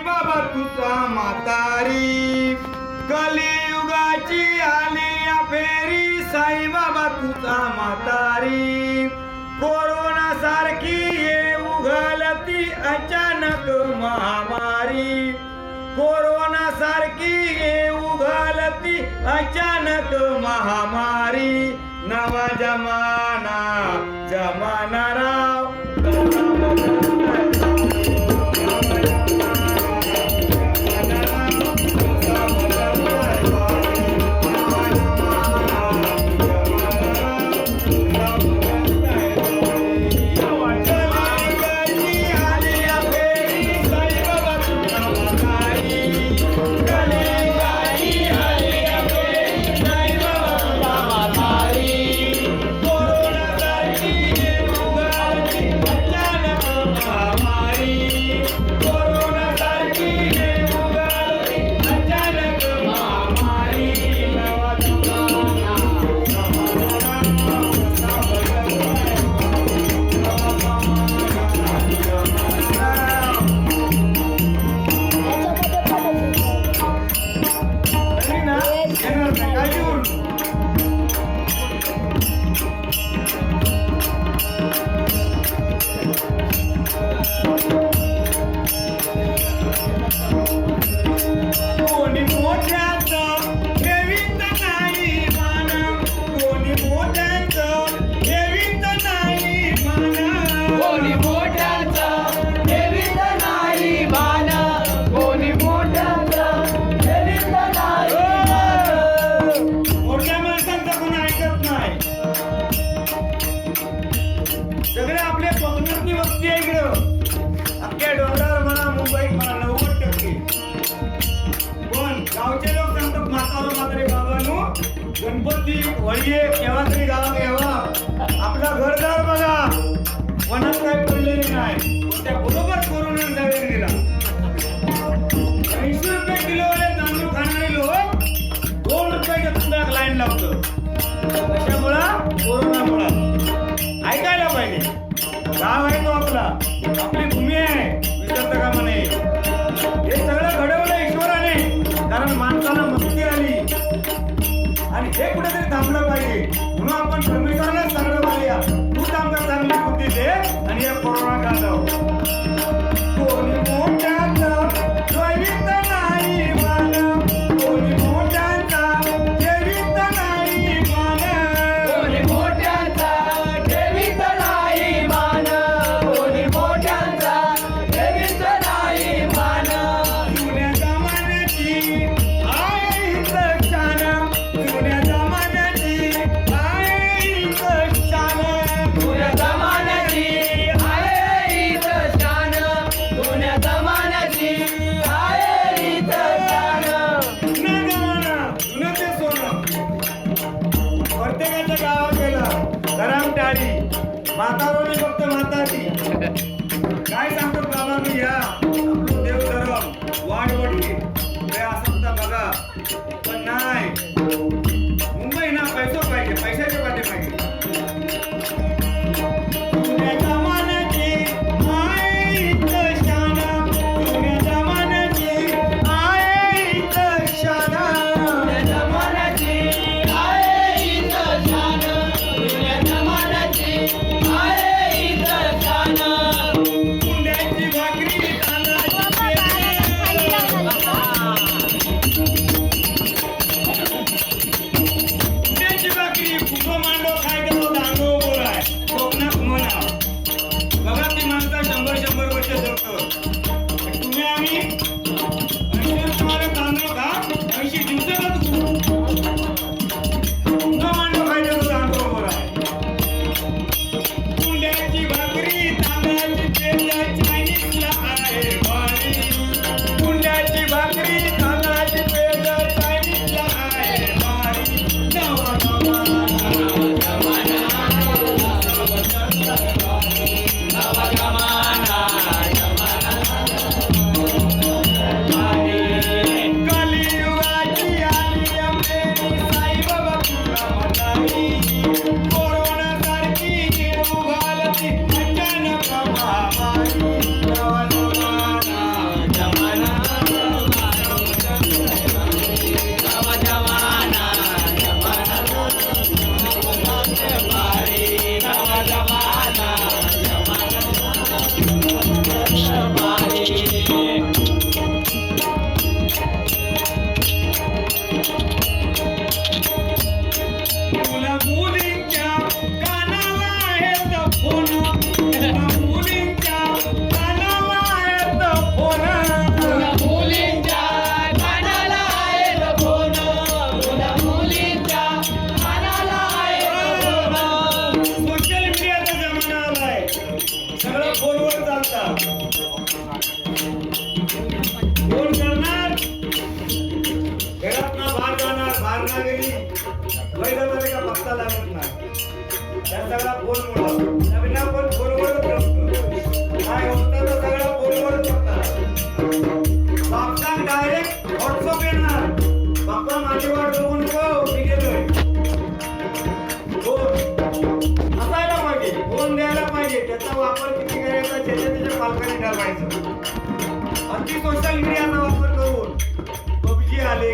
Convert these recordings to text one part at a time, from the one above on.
बाबा तुझा म्हातारी. कलियुगाची आली या फेरी साई बाबा तुझा म्हातारी. कोरोना सारखी येऊ घालती अचानक महामारी. कोरोना सारखी येऊ घालती अचानक महामारी. नवा जमाना जमाना राव. गणपती केव्हा तरी गावात यावा. आपला घरदार बघा. वनात काय पडलेली नाही. त्या बरोबर कोरोना जावेर गेला ऐंशी रुपये किलोवाले तांदूळ खाणारे लोक. दोन रुपयाच्या तुंब्यात लाईन लावतो. कशामुळं? कोरोनामुळं. ऐकायला पाहिजे. गाव आहे तो आपला. आपली भूमी आहे. विसरता कामा नये हे सगळं घडवलं ईश्वराने. कारण माणसाला मुक्ती आली. आणि हे कुठेतरी थांबलं म्हणून आपण परमेश्वराला सगळं बोलूया तू आमका चांगली बुद्धी दे आणि या कोरोना काळात काय सांगतो बाबा मी या सोशल मीडियाचा जमाना आलाय. सगळं फोनवर चालतात. फोन करणार? घरात ना बाहेर जाणार बाहेर ना गेली. वैद्यमध्ये का भक्ता लागत नाही त्या सगळा फोन मुळे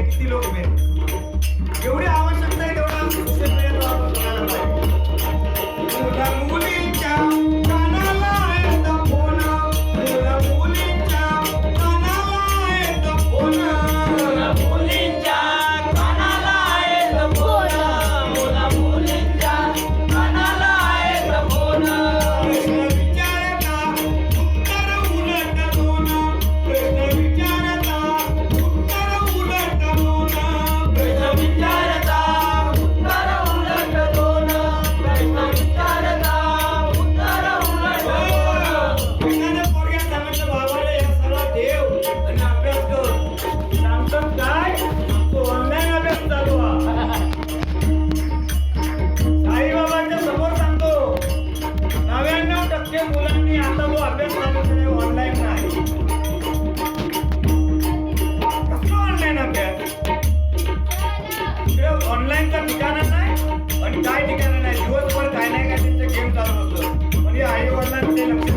किती लोक मेले एवढे ऑनलाईन नाही. ऑनलाईन ऑनलाईन ठिकाणं नाही काय ठिकाणं नाही? दिवसभर काय नाही काय त्यांचं गेम चालू होतं. म्हणजे आई वडिलांचे लक्ष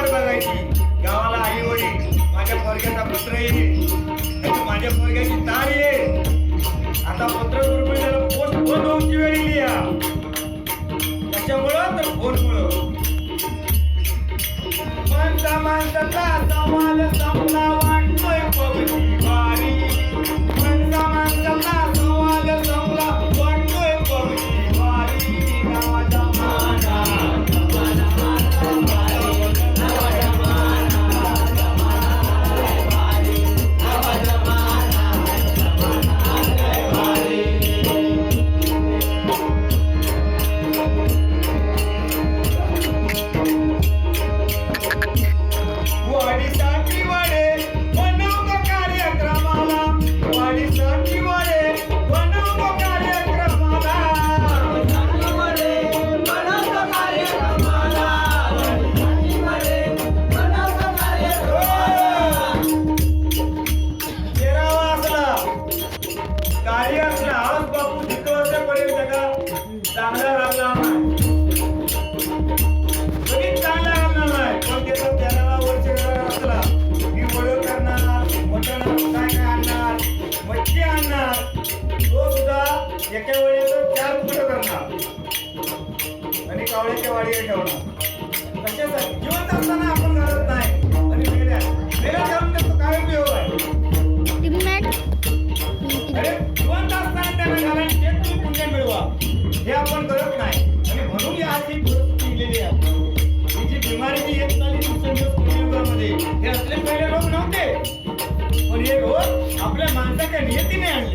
फार बघायची. गावाला आई वडील माझ्या पोरग्याचा पुत्र येईल माझ्या पोरग्याची तार येईल आता पत्र त्याला पोस्ट बंद होऊची वेळ त्याच्यामुळं तर फोनमुळं माणसा माणसाचा हे आपण करत नाही. आणि म्हणून या आर्थिक निघलेली आहे. ही जी बिमारी येत झाली हे असले पहिले रोग नव्हते. पण हे रोग आपल्या माणसाच्या नियतीने आणले.